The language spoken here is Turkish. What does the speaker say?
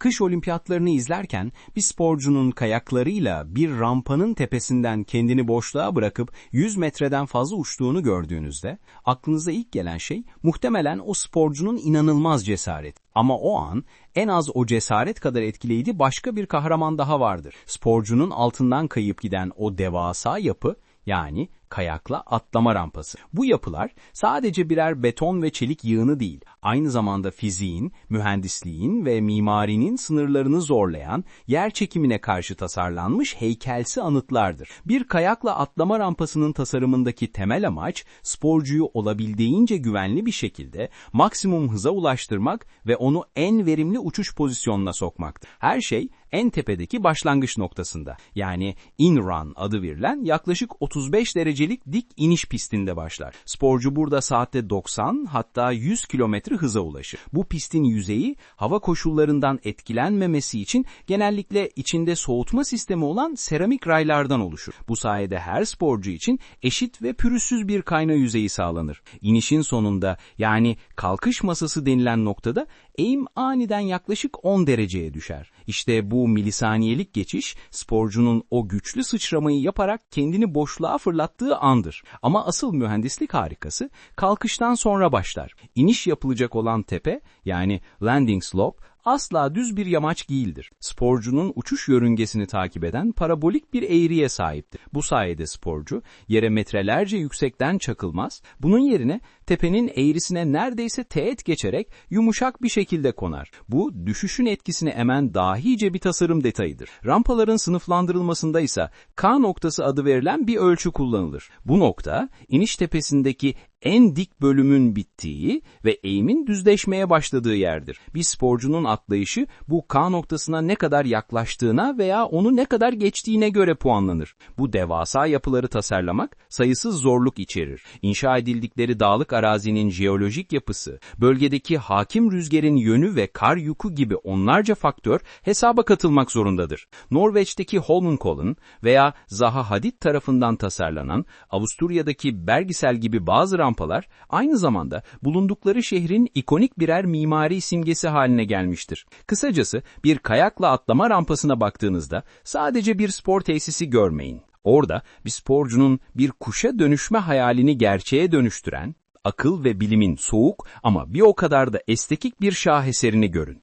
Kış olimpiyatlarını izlerken bir sporcunun kayaklarıyla bir rampanın tepesinden kendini boşluğa bırakıp 100 metreden fazla uçtuğunu gördüğünüzde aklınıza ilk gelen şey muhtemelen o sporcunun inanılmaz cesaret. Ama o an en az o cesaret kadar etkileyici başka bir kahraman daha vardır. Sporcunun altından kayıp giden o devasa yapı yani kayakla atlama rampası. Bu yapılar sadece birer beton ve çelik yığını değil, aynı zamanda fiziğin, mühendisliğin ve mimarinin sınırlarını zorlayan, yer çekimine karşı tasarlanmış heykelsi anıtlardır. Bir kayakla atlama rampasının tasarımındaki temel amaç, sporcuyu olabildiğince güvenli bir şekilde maksimum hıza ulaştırmak ve onu en verimli uçuş pozisyonuna sokmaktır. Her şey en tepedeki başlangıç noktasında, yani in-run adı verilen yaklaşık 35 derecelik dik iniş pistinde başlar. Sporcu burada saatte 90 hatta 100 kilometre hıza ulaşır. Bu pistin yüzeyi hava koşullarından etkilenmemesi için genellikle içinde soğutma sistemi olan seramik raylardan oluşur. Bu sayede her sporcu için eşit ve pürüzsüz bir kayna yüzeyi sağlanır. İnişin sonunda yani kalkış masası denilen noktada eğim aniden yaklaşık 10 dereceye düşer. İşte bu milisaniyelik geçiş sporcunun o güçlü sıçramayı yaparak kendini boşluğa fırlattığı andır. Ama asıl mühendislik harikası kalkıştan sonra başlar. İniş yapılacak olan tepe yani landing slope asla düz bir yamaç değildir. Sporcunun uçuş yörüngesini takip eden parabolik bir eğriye sahiptir. Bu sayede sporcu yere metrelerce yüksekten çakılmaz, bunun yerine tepenin eğrisine neredeyse teğet geçerek yumuşak bir şekilde konar. Bu düşüşün etkisini emen dahice bir tasarım detayıdır. Rampaların sınıflandırılmasında ise K noktası adı verilen bir ölçü kullanılır. Bu nokta iniş tepesindeki en dik bölümün bittiği ve eğimin düzleşmeye başladığı yerdir. Bir sporcunun atlayışı bu K noktasına ne kadar yaklaştığına veya onu ne kadar geçtiğine göre puanlanır. Bu devasa yapıları tasarlamak sayısız zorluk içerir. İnşa edildikleri dağlık arazinin jeolojik yapısı, bölgedeki hakim rüzgarın yönü ve kar yükü gibi onlarca faktör hesaba katılmak zorundadır. Norveç'teki Holmenkollen veya Zaha Hadid tarafından tasarlanan Avusturya'daki Bergisel gibi bazı rampalar aynı zamanda bulundukları şehrin ikonik birer mimari simgesi haline gelmiştir. Kısacası bir kayakla atlama rampasına baktığınızda sadece bir spor tesisi görmeyin. Orada bir sporcunun bir kuşa dönüşme hayalini gerçeğe dönüştüren, akıl ve bilimin soğuk ama bir o kadar da estetik bir şaheserini görün.